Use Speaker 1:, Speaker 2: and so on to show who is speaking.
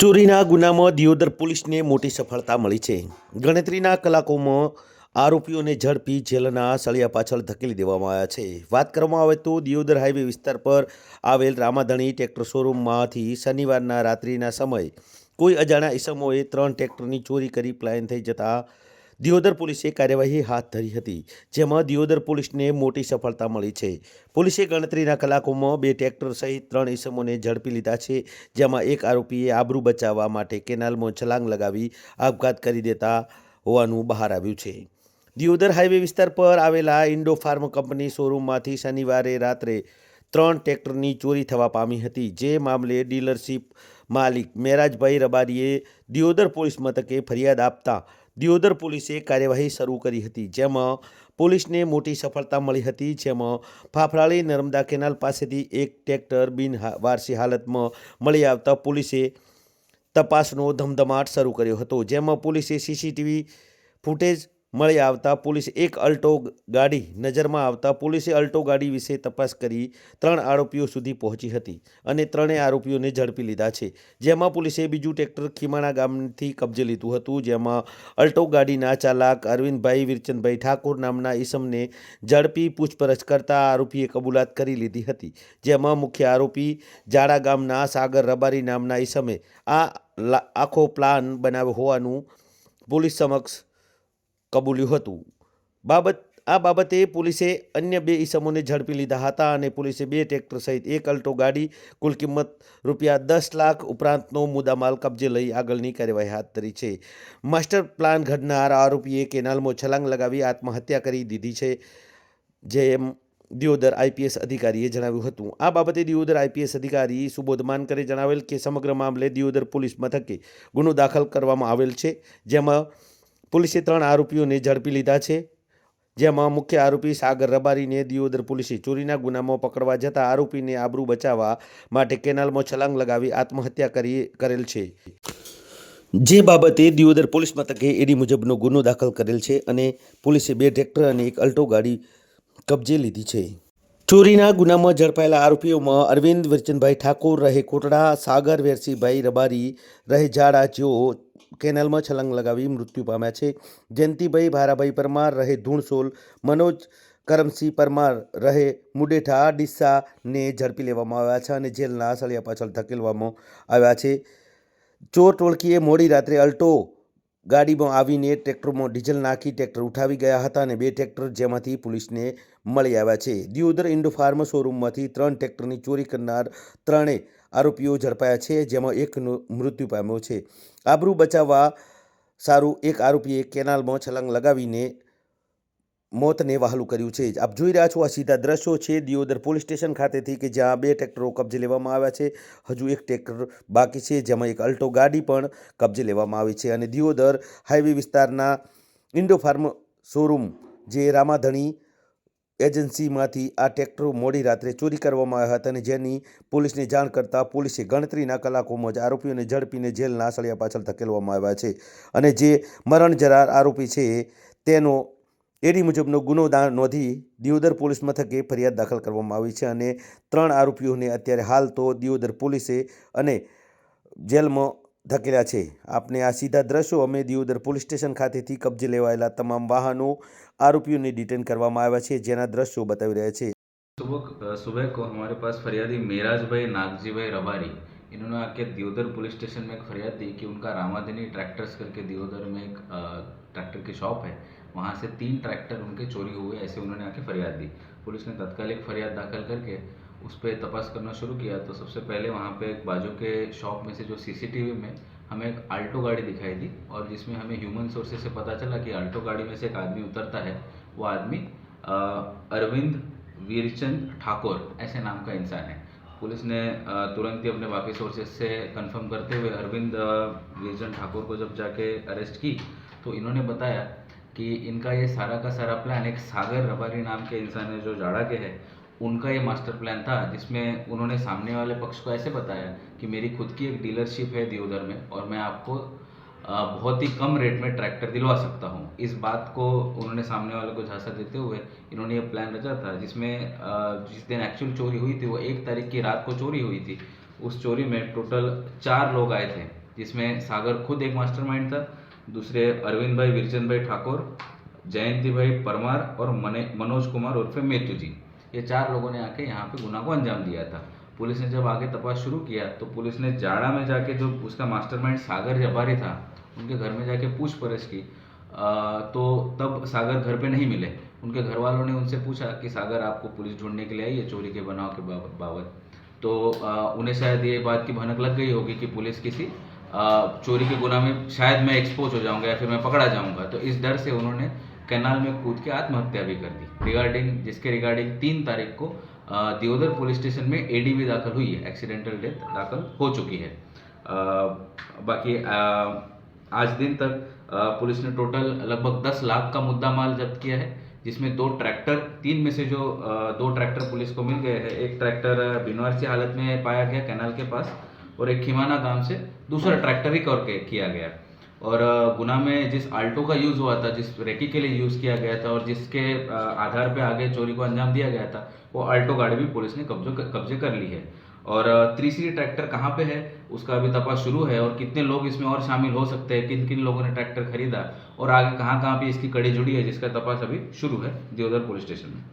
Speaker 1: ચોરીના ગુનામાં દિયોદર પોલીસને મોટી સફળતા મળી છે. ગણતરીના કલાકોમાં આરોપીઓને ઝડપી જેલના સળિયા પાછળ ધકેલી દેવામાં આવ્યા છે. વાત કરવામાં આવે તો દિયોદર હાઈવે વિસ્તાર પર આવેલ રામાધણી ટ્રેક્ટર શોરૂમમાંથી શનિવારના રાત્રિના સમયે કોઈ અજાણ્યા ઈસમોએ ત્રણ ટ્રેક્ટરની ચોરી કરી પલાયન થઈ જતા દિયોદર પોલીસે કાર્યવાહી હાથ ધરી હતી, જેમાં દિયોદર પોલીસને મોટી સફળતા મળી છે. પોલીસે ગણતરીના કલાકોમાં બે ટ્રેક્ટર સહિત ત્રણ ઈસમોને ઝડપી લીધા છે, જેમાં એક આરોપીએ આબરૂ બચાવવા માટે કેનાલમાં છલાંગ લગાવી આપઘાત કરી દેતા હોવાનું બહાર આવ્યું છે. દિયોદર હાઈવે વિસ્તાર પર આવેલા ઇન્ડો ફાર્મ કંપની શોરૂમમાંથી શનિવારે રાત્રે ત્રણ ટ્રેક્ટરની ચોરી થવા પામી હતી. જે મામલે ડીલરશીપ માલિક મેરાજભાઈ રબારીએ દિયોદર પોલીસ મથકે ફરિયાદ આપતા દિયોદર પોલીસે કાર્યવાહી શરૂ કરી હતી. જેમાં પોલીસને મોટી સફળતા મળી હતી. જેમાં ફાફરાળી નર્મદા કેનાલ પાસેથી એક ટ્રેક્ટર બિનવારસી હાલતમાં મળી આવતા પોલીસે તપાસનો ધમધમાટ શરૂ કર્યો હતો. જેમાં પોલીસે સીસીટીવી ફૂટેજ મળી આવતા પોલીસે એક અલ્ટો ગાડી નજરમાં આવતા પોલીસે અલ્ટો ગાડી વિશે તપાસ કરી ત્રણ આરોપીઓ સુધી પહોંચી હતી અને ત્રણેય આરોપીઓને ઝડપી લીધા છે. જેમાં પોલીસે બીજું ટ્રેક્ટર ખીમાણા ગામથી કબજે લીધું હતું. જેમાં અલ્ટો ગાડીના ચાલક અરવિંદભાઈ વિરચંદભાઈ ઠાકોર નામના ઈસમને ઝડપી પૂછપરછ કરતા આરોપીએ કબૂલાત કરી લીધી હતી. જેમાં મુખ્ય આરોપી જાડા ગામના સાગર રબારી નામના ઈસમે આ આખો પ્લાન બનાવ્યો હોવાનું પોલીસ સમક્ષ કબૂલ્યું હતું. બાબત, આ બાબતે પોલીસે અન્ય બે ઈસમોને ઝડપી લીધા હતા અને પોલીસે બે ટ્રેક્ટર સહિત એક અલ્ટો ગાડી કુલ કિંમત રૂપિયા દસ લાખ ઉપરાંતનો મુદ્દામાલ કબજે લઈ આગળની કાર્યવાહી હાથ ધરી છે. માસ્ટર પ્લાન ઘડનાર આરોપીએ કેનાલમાં છલાંગ લગાવી આત્મહત્યા કરી દીધી છે, જેમ દિયોદર આઈપીએસ અધિકારીએ જણાવ્યું હતું. આ બાબતે દિયોદર આઈપીએસ અધિકારી સુબોધ માનકરે જણાવેલ કે સમગ્ર મામલે દિયોદર પોલીસ મથકે ગુનો દાખલ કરવામાં આવેલ છે, જેમાં પોલીસે ત્રણ આરોપીઓને ઝડપી લીધા છે. જેમાં મુખ્ય આરોપી સાગર રબારીને દિયોદર પોલીસે ચોરીના ગુનામાં પકડવા જતા આરોપીને આબરૂ બચાવવા માટે કેનાલમાં છલાંગ લગાવી આત્મહત્યા કરી, કરેલ છે. જે બાબતે દિયોદર પોલીસ મથકે એડી મુજબનો ગુનો દાખલ કરેલ છે અને પોલીસે બે ટ્રેક્ટર અને એક અલ્ટો ગાડી કબજે લીધી છે. ચોરીના ગુનામાં ઝડપાયેલા આરોપીઓમાં અરવિંદ, વિરચનભાઈ ઠાકોર રહે કોટડા, સાગર, વેરસીભાઈ રબારી રહે જાડા જેઓ કેનાલમાં છલાંગ લગાવી મૃત્યુ પામ્યા છે. જયંતિભાઈ ભારાભાઈ પરમાર રહે ધૂણસોલ. મનોજ કરમસિંહ પરમાર રહે મુડેઠા. ડિસ્સાને ઝડપી લેવામાં આવ્યા છે અને જેલના સળિયા પાછળ ધકેલવામાં આવ્યા છે. ચોર ટોળકીએ મોડી રાત્રે અલ્ટો ગાડીમાં આવીને ટ્રેક્ટરમાં ડીઝલ નાખી ટ્રેક્ટર ઉઠાવી ગયા હતા અને બે ટ્રેક્ટર જેમાંથી પોલીસને મળી આવ્યા છે. દિયોદર ઇન્ડો ફાર્મ શોરૂમમાંથી ત્રણ ટ્રેક્ટરની ચોરી કરનાર ત્રણેય આરોપીઓ ઝડપાયા છે, જેમાં એકનું મૃત્યુ પામ્યો છે. આબરૂ બચાવવા સારું એક આરોપીએ કેનાલમાં છલાંગ લગાવીને મોતને વહાલું કર્યું છે. આપ જોઈ રહ્યા છો આ સીધા દ્રશ્યો છે. દિયોદર પોલીસ સ્ટેશન ખાતેથી કે જ્યાં બે ટ્રેક્ટરો કબજે લેવામાં આવ્યા છે. હજુ એક ટ્રેક્ટર બાકી છે, જેમાં એક અલ્ટો ગાડી પણ કબજે લેવામાં આવી છે. અને દિયોદર હાઈવે વિસ્તારના ઇન્ડો ફાર્મ શોરૂમ, જે રામાધણી એજન્સીમાંથી આ ટ્રેક્ટરો મોડી રાત્રે ચોરી કરવામાં આવ્યા હતા અને જેની પોલીસને જાણ કરતાં પોલીસે ગણતરીના કલાકોમાં જ આરોપીઓને ઝડપીને જેલના સળિયા પાછળ ધકેલવામાં આવ્યા છે અને જે મરણ જરાર આરોપી છે તેનો એડી મુજબનો ગુનો નોંધી દિયોદર પોલીસ મથકે ફરિયાદ દાખલ કરવામાં આવી છે અને ત્રણ આરોપીઓને અત્યારે હાલ તો દિયોદર પોલીસે અને જેલમાં ધકેલ્યા છે આપને આ સીધા દ્રશ્યો અમે દિયોદર પોલીસ સ્ટેશન ખાતેથી કબજે લેવાયેલા તમામ વાહનો આરોપીઓને ડિટેન કરવામાં આવ્યા છે જેના દ્રશ્યો બતાવી રહ્યા છે
Speaker 2: सुबह सुबह को हमारे पास फरियादी मेराज भाई नागजी भाई रबारी इन्होंने आके दियोदर पुलिस स्टेशन में एक फरियाद दी कि उनका रामाधनी ट्रैक्टर्स करके दियोदर में एक अ, ट्रैक्टर की शॉप है वहाँ से तीन ट्रैक्टर उनके चोरी हुए ऐसे उन्होंने आके फरियाद दी पुलिस ने तत्कालिक फरियाद दाखिल करके उस पर तपास करना शुरू किया तो सबसे पहले वहाँ पे एक बाजू के शॉप में से जो सीसीटीवी में हमें एक आल्टो गाड़ी दिखाई दी और जिसमें हमें ह्यूमन सोर्सेज से पता चला कि आल्टो गाड़ी में से एक आदमी उतरता है, वो आदमी अरविंद वीरचंद ठाकुर ऐसे नाम का इंसान है। पुलिस ने तुरंत ही अपने बाकी सोर्सेज से कंफर्म करते हुए अरविंद वीरचंद ठाकुर को जब जाके अरेस्ट की तो इन्होंने बताया कि इनका ये सारा का सारा प्लान एक सागर रबारी नाम के इंसान है जो जाड़ा के हैं उनका ये मास्टर प्लान था, जिसमें उन्होंने सामने वाले पक्ष को ऐसे बताया कि मेरी खुद की एक डीलरशिप है दियोदर में और मैं आपको बहुत ही कम रेट में ट्रैक्टर दिलवा सकता हूँ। इस बात को उन्होंने सामने वाले को झांसा देते हुए इन्होंने ये प्लान रचा था, जिसमें जिस दिन एक्चुअल चोरी हुई थी, वो एक तारीख की रात को चोरी हुई थी, उस चोरी में टोटल चार लोग आए थे, जिसमें सागर खुद एक मास्टरमाइंड था, दूसरे अरविंद भाई, वीरचंद भाई ठाकुर, जयंती भाई परमार और मने, मनोज कुमार उर्फे मेथू जी ये चार लोगों ने आके यहाँ पे गुना को अंजाम दिया था। पुलिस ने जब आगे तपास शुरू किया तो पुलिस ने जाड़ा में जाके जो उसका मास्टरमाइंड सागर जबारी था उनके घर में जाके पूछ पूछपरछ की। अ, तो तब सागर घर पे नहीं मिले। उनके घर वालों ने उनसे पूछा कि सागर आपको पुलिस ढूँढने के लिए आई है चोरी के बनाव के बाबत? तो अ, उन्हें शायद ये बात की भनक लग गई होगी कि पुलिस किसी अ, चोरी के गुना में शायद मैं एक्सपोज हो जाऊँगा या फिर मैं पकड़ा जाऊँगा। तो इस डर से उन्होंने कैनाल में कूद के आत्महत्या भी कर दी। रिगार्डिंग जिसके रिगार्डिंग तीन तारीख को दियोदर पुलिस स्टेशन में एडी भी दाखिल हुई है। एक्सीडेंटल डेथ दाखिल हो चुकी है। अ, बाकी अ, आज दिन तक पुलिस ने टोटल लगभग 10 लाख का मुद्दा माल जब्त किया है जिसमें दो ट्रैक्टर तीन में से जो दो ट्रैक्टर पुलिस को मिल गए हैं। एक ट्रैक्टर बिनवारसी हालत में पाया गया कैनाल के पास और एक खिमाना गाँव से दूसरा ट्रैक्टर रिकवर किया गया। और गुना में जिस आल्टो का यूज़ हुआ था, जिस रेकी के लिए यूज़ किया गया था और जिसके आधार पे आगे चोरी को अंजाम दिया गया था, वो आल्टो गाड़ी भी पुलिस ने कब्जो कब्जे कर ली है। और सी ट्रैक्टर कहाँ पे है, उसका अभी तपास शुरू है और कितने लोग इसमें और शामिल हो सकते हैं किन किन लोगों ने ट्रैक्टर खरीदा और आगे कहाँ कहाँ पे इसकी कड़ी जुड़ी है, जिसका तपास अभी शुरू है दियोदर पुलिस स्टेशन में।